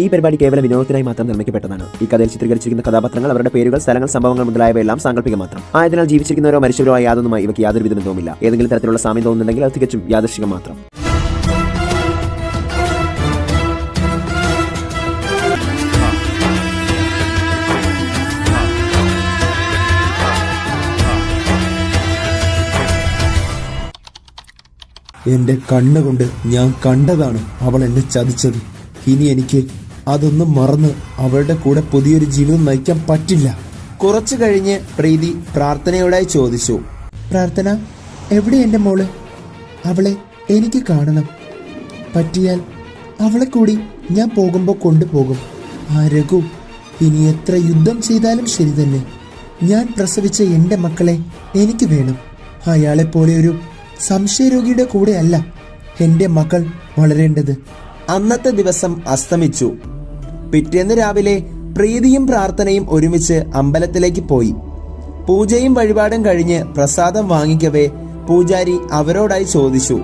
ഈ പരിപാടി കേവലം വിനോദത്തിനായി മാത്രം നിർമ്മിക്കപ്പെട്ടതാണ്. ഈ കഥയിൽ ചിത്രീകരിച്ചിരിക്കുന്ന കഥാപാത്രങ്ങൾ അവരുടെ പേരുകൾ സ്ഥലങ്ങൾ സംഭവങ്ങൾ മുതലായവയെല്ലാം സാങ്കല്പിക മാത്രം. ആയതിനാൽ ജീവിച്ചിരിക്കുന്നവരോ മരിച്ചവരോ യാതൊന്നുമായി ഇവയ്ക്ക് യാതൊരു വിധ ബന്ധവുമില്ല. ഏതെങ്കിലും തരത്തിലുള്ള സാമ്യം തോന്നുന്നുണ്ടെങ്കിൽ അത് തികച്ചും യാദൃശികം മാത്രം. എന്റെ കണ്ണുകൊണ്ട് ഞാൻ കണ്ടതാണ് അവൾ എന്നെ ചതിച്ചത്. ഇനി എനിക്ക് അതൊന്നും മറന്ന് അവളുടെ കൂടെ പുതിയൊരു ജീവിതം നയിക്കാൻ പറ്റില്ല. കുറച്ചു കഴിഞ്ഞ് പ്രീതി പ്രാർത്ഥനയോടായി ചോദിച്ചു. പ്രാർത്ഥന എവിടെ എന്റെ മോൾ? അവളെ എനിക്ക് കാണണം. പറ്റിയാൽ അവളെ കൂടി ഞാൻ പോകുമ്പോൾ കൊണ്ടുപോകും. ആ രഘു ഇനി എത്ര യുദ്ധം ചെയ്താലും ശരി തന്നെ. ഞാൻ പ്രസവിച്ച എന്റെ മക്കളെ എനിക്ക് വേണം. അയാളെ പോലെ ഒരു സംശയരോഗിയുടെ കൂടെയല്ല എന്റെ മകൾ വളരേണ്ടത്. അന്നത്തെ ദിവസം അസ്തമിച്ചു. പിറ്റേന്ന് രാവിലെ പ്രീതിയും പ്രാർത്ഥനയും ഒരുമിച്ച് അമ്പലത്തിലേക്ക് പോയി. പൂജയും വഴിപാടും കഴിഞ്ഞ് പ്രസാദം വാങ്ങിക്കവേ പൂജാരി അവരോടായി ചോദിച്ചു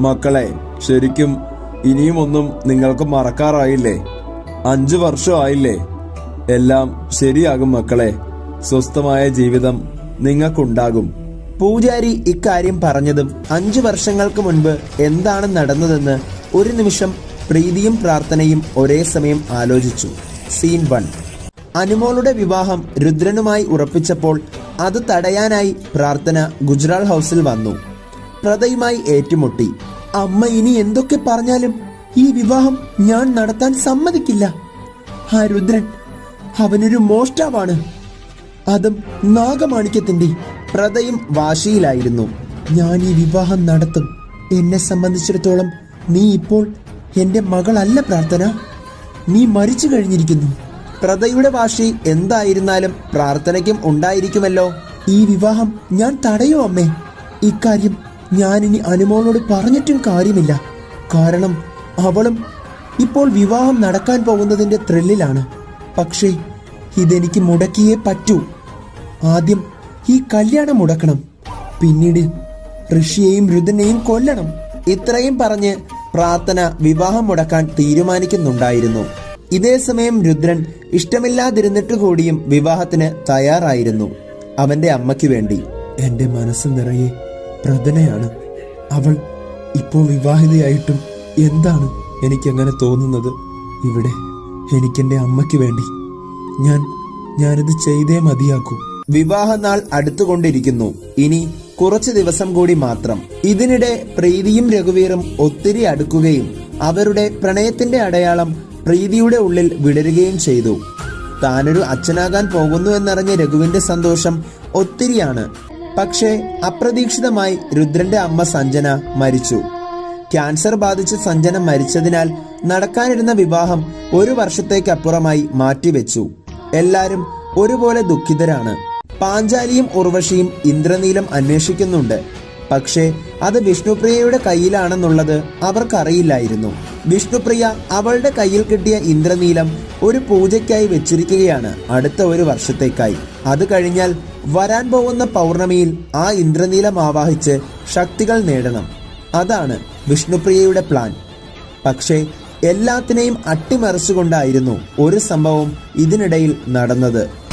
മക്കളെ ശരിക്കും ഇനിയും ഒന്നും നിങ്ങൾക്ക് മറക്കാറായില്ലേ? അഞ്ചു വർഷമായില്ലേ എല്ലാം ശരിയാകും മക്കളെ. സ്വസ്ഥമായ ജീവിതം നിങ്ങൾക്കുണ്ടാകും. പൂജാരി ഇക്കാര്യം പറഞ്ഞതും അഞ്ചു വർഷങ്ങൾക്ക് മുൻപ് എന്താണ് നടന്നതെന്ന് ഒരു നിമിഷം പ്രീതിയും പ്രാർത്ഥനയും ഒരേ സമയം ആലോചിച്ചു. Scene one. അനുമോളുടെ വിവാഹം രുദ്രനുമായി ഉറപ്പിച്ചപ്പോൾ അത് തടയാനായി പ്രാർത്ഥന ഗുജറാൾ ഹൗസിൽ വന്നു. പ്രതയുമായി ഏറ്റുമുട്ടി. അമ്മ ഇനി എന്തൊക്കെ പറഞ്ഞാലും ഈ വിവാഹം ഞാൻ നടത്താൻ സമ്മതിക്കില്ല. ആ രുദ്രൻ അവനൊരു മോഷ്ടാവാണ്. അതും നാഗമാണിക്യത്തിന്റെ പ്രതയും വാശിയിലായിരുന്നു. ഞാൻ ഈ വിവാഹം നടത്തും. എന്നെ സംബന്ധിച്ചിടത്തോളം നീ ഇപ്പോൾ എന്റെ മകളല്ല പ്രാർത്ഥന. നീ മരിച്ചു കഴിഞ്ഞിരിക്കുന്നു. പ്രതയുടെ വാശി എന്തായിരുന്നാലും പ്രാർത്ഥനയ്ക്കും ഉണ്ടായിരിക്കുമല്ലോ. ഈ വിവാഹം ഞാൻ തടയോ അമ്മേ. ഇക്കാര്യം ഞാൻ ഇനി അനുമോളോട് പറഞ്ഞിട്ടും കാര്യമില്ല. കാരണം അവളും ഇപ്പോൾ വിവാഹം നടക്കാൻ പോകുന്നതിന്റെ ത്രില്ലിലാണ്. പക്ഷേ ഇതെനിക്ക് മുടക്കിയേ പറ്റൂ. ആദ്യം ഈ കല്യാണം മുടക്കണം. പിന്നീട് ഋഷിയെയും രുദനെയും കൊല്ലണം. ഇത്രയും പറഞ്ഞ് പ്രാർത്ഥന വിവാഹം മുടക്കാൻ തീരുമാനിക്കുന്നുണ്ടായിരുന്നു. ഇതേ സമയം രുദ്രൻ ഇഷ്ടമില്ലാതിരുന്നിട്ട് കൂടിയും വിവാഹത്തിന് തയ്യാറായിരുന്നു. അവന്റെ അമ്മയ്ക്ക് വേണ്ടി. എന്റെ മനസ്സ് നിറയെ പ്രതനയാണ് അവൾ ഇപ്പോൾ വിവാഹിതയായിട്ടും എന്താണ് എനിക്കങ്ങനെ തോന്നുന്നത്? ഇവിടെ എനിക്കെന്റെ അമ്മയ്ക്ക് വേണ്ടി. ഞാൻ ഞാനിത് ചെയ്തേ മതിയാക്കൂ. വിവാഹനാൾ അടുത്തുകൊണ്ടിരിക്കുന്നു. ഇനി കുറച്ച് ദിവസം കൂടി മാത്രം. ഇതിനിടെ പ്രീതിയും രഘുവീറും ഒത്തിരി അടുക്കുകയും അവരുടെ പ്രണയത്തിന്റെ അടയാളം പ്രീതിയുടെ ഉള്ളിൽ വിടരുകയും ചെയ്തു. താനൊരു അച്ഛനാകാൻ പോകുന്നു എന്നറിഞ്ഞ രഘുവിന്റെ സന്തോഷം ഒത്തിരിയാണ്. പക്ഷേ അപ്രതീക്ഷിതമായി രുദ്രന്റെ അമ്മ സഞ്ജന മരിച്ചു. ക്യാൻസർ ബാധിച്ച് സഞ്ജന മരിച്ചതിനാൽ നടക്കാനിരുന്ന വിവാഹം ഒരു വർഷത്തേക്കപ്പുറമായി മാറ്റിവെച്ചു. എല്ലാരും ഒരുപോലെ ദുഃഖിതരാണ്. പാഞ്ചാലിയും ഉർവശിയും ഇന്ദ്രനീലം അന്വേഷിക്കുന്നുണ്ട്. പക്ഷേ അത് വിഷ്ണുപ്രിയയുടെ കയ്യിലാണെന്നുള്ളത് അവർക്കറിയില്ലായിരുന്നു. വിഷ്ണുപ്രിയ അവളുടെ കയ്യിൽ കിട്ടിയ ഇന്ദ്രനീലം ഒരു പൂജയ്ക്കായി വെച്ചിരിക്കുകയാണ് അടുത്ത ഒരു വർഷത്തേക്കായി. അത് കഴിഞ്ഞാൽ വരാൻ പോകുന്ന പൗർണമിയിൽ ആ ഇന്ദ്രനീലം ആവാഹിച്ച് ശക്തികൾ നേടണം. അതാണ് വിഷ്ണുപ്രിയയുടെ പ്ലാൻ. പക്ഷേ എല്ലാത്തിനെയും അട്ടിമറിച്ചുകൊണ്ടായിരുന്നു ഒരു സംഭവം ഇതിനിടയിൽ നടന്നത്.